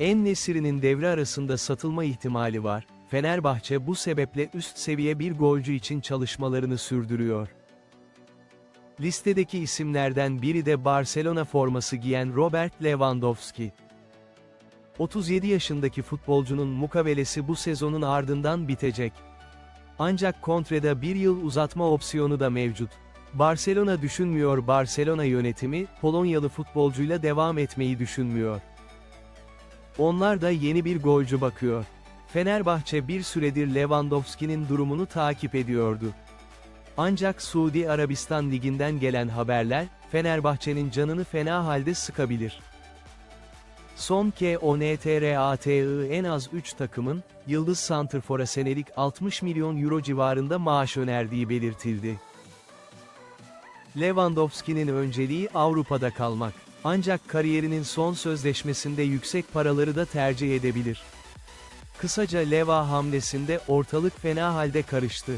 En-Nesyri'nin devre arasında satılma ihtimali var. Fenerbahçe bu sebeple üst seviye bir golcü için çalışmalarını sürdürüyor. Listedeki isimlerden biri de Barcelona forması giyen Robert Lewandowski. 37 yaşındaki futbolcunun mukavelesi bu sezonun ardından bitecek. Ancak kontrede bir yıl uzatma opsiyonu da mevcut. Barcelona düşünmüyor Barcelona yönetimi, Polonyalı futbolcuyla devam etmeyi düşünmüyor. Onlar da yeni bir golcü bakıyor. Fenerbahçe bir süredir Lewandowski'nin durumunu takip ediyordu. Ancak Suudi Arabistan Ligi'nden gelen haberler, Fenerbahçe'nin canını fena halde sıkabilir. Son KONTRATI en az 3 takımın, Yıldız Santrfor'a senelik 60 milyon euro civarında maaş önerdiği belirtildi. Lewandowski'nin önceliği Avrupa'da kalmak. Ancak kariyerinin son sözleşmesinde yüksek paraları da tercih edebilir. Kısaca Leva hamlesinde ortalık fena halde karıştı.